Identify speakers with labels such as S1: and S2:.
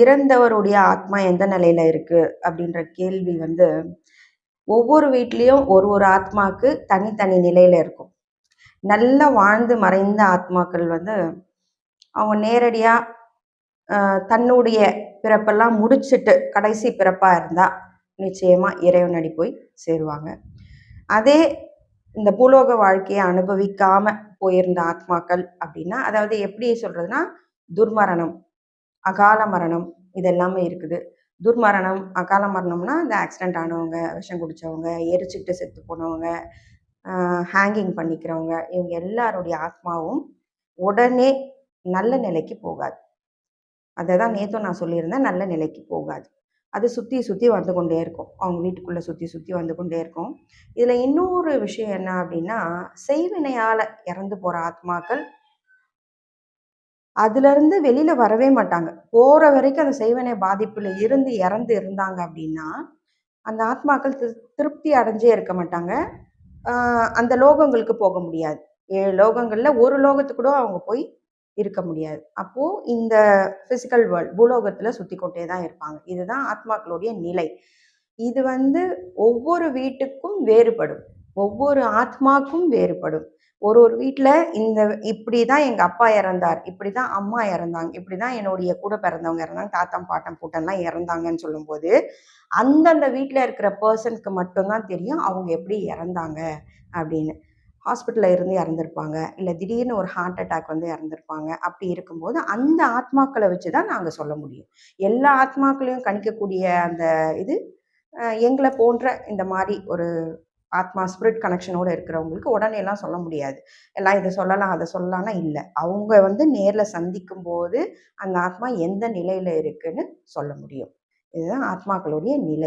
S1: இறந்தவருடைய ஆத்மா எந்த நிலையில இருக்கு? அப்படின்ற கேள்வி வந்து ஒவ்வொரு வீட்லேயும் ஒரு ஒரு ஆத்மாவுக்கு தனித்தனி நிலையில இருக்கும். நல்லா வாழ்ந்து மறைந்த ஆத்மாக்கள் வந்து அவங்க நேரடியாக தன்னுடைய பிறப்பெல்லாம் முடிச்சிட்டு கடைசி பிறப்பாக இருந்தால் நிச்சயமாக இறைவனடி போய் சேருவாங்க. அதே இந்த பூலோக வாழ்க்கையை அனுபவிக்காமல் போயிருந்த ஆத்மாக்கள் அப்படின்னா அதாவது எப்படி சொல்கிறதுனா துர்மரணம். அகால மரணம் இது எல்லாமே இருக்குது. துர்மரணம் அகால மரணம்னா இந்த ஆக்சிடெண்ட் ஆனவங்க விஷம் குடித்தவங்க எரிச்சுக்கிட்டு செத்து போனவங்க ஹேங்கிங் பண்ணிக்கிறவங்க இவங்க எல்லாருடைய ஆத்மாவும் உடனே நல்ல நிலைக்கு போகாது. அதை தான் நேற்றும் நான் சொல்லியிருந்தேன் நல்ல நிலைக்கு போகாது. அது சுற்றி சுற்றி வந்து கொண்டே இருக்கும். அவங்க வீட்டுக்குள்ளே சுற்றி சுற்றி வந்து கொண்டே இருக்கும். இதில் இன்னொரு விஷயம் என்ன அப்படின்னா செய்வினையால் இறந்து போகிற ஆத்மாக்கள் அதுலேருந்து வெளியில் வரவே மாட்டாங்க. போகிற வரைக்கும் அந்த செய்வனை பாதிப்பில் இருந்து இறந்து இருந்தாங்க அப்படின்னா அந்த ஆத்மாக்கள் திரு திருப்தி அடைஞ்சே இருக்க மாட்டாங்க. அந்த லோகங்களுக்கு போக முடியாது. ஏழு லோகங்களில் ஒரு லோகத்துக்கு கூட அவங்க போய் இருக்க முடியாது. அப்போது இந்த ஃபிசிக்கல் வேர்ல்ட் பூலோகத்தில் சுற்றி கொண்டே தான் இருப்பாங்க. இதுதான் ஆத்மாக்களுடைய நிலை. இது வந்து ஒவ்வொரு வீட்டுக்கும் வேறுபடும். ஒவ்வொரு ஆத்மாக்கும் வேறுபடும். ஒரு ஒரு வீட்டில் இந்த இப்படி தான் எங்கள் அப்பா இறந்தார் இப்படி தான் அம்மா இறந்தாங்க இப்படி தான் என்னுடைய கூட பிறந்தவங்க இறந்தாங்க தாத்தம் பாட்டம் பூட்டம்லாம் இறந்தாங்கன்னு சொல்லும்போது அந்தந்த வீட்டில் இருக்கிற பர்சனுக்கு மட்டும்தான் தெரியும் அவங்க எப்படி இறந்தாங்க அப்படின்னு. ஹாஸ்பிட்டலில் இருந்து இறந்துருப்பாங்க இல்லை திடீர்னு ஒரு ஹார்ட் அட்டாக் வந்து இறந்துருப்பாங்க அப்படி இருக்கும்போது அந்த ஆத்மாக்களை வச்சு தான் நாங்கள் சொல்ல முடியும். எல்லா ஆத்மாக்களையும் கணிக்கக்கூடிய அந்த இது எங்களை போன்ற இந்த மாதிரி ஒரு ஆத்மா ஸ்பிரிட் கனெக்ஷனோடு இருக்கிறவங்களுக்கு உடனே எல்லாம் சொல்ல முடியாது. எல்லாம் இதை சொல்லலாம் அதை சொல்லலாம்னா இல்லை. அவங்க வந்து நேரில் சந்திக்கும் போது அந்த ஆத்மா எந்த நிலையில் இருக்குன்னு சொல்ல முடியும். இதுதான் ஆத்மாக்களுடைய நிலை.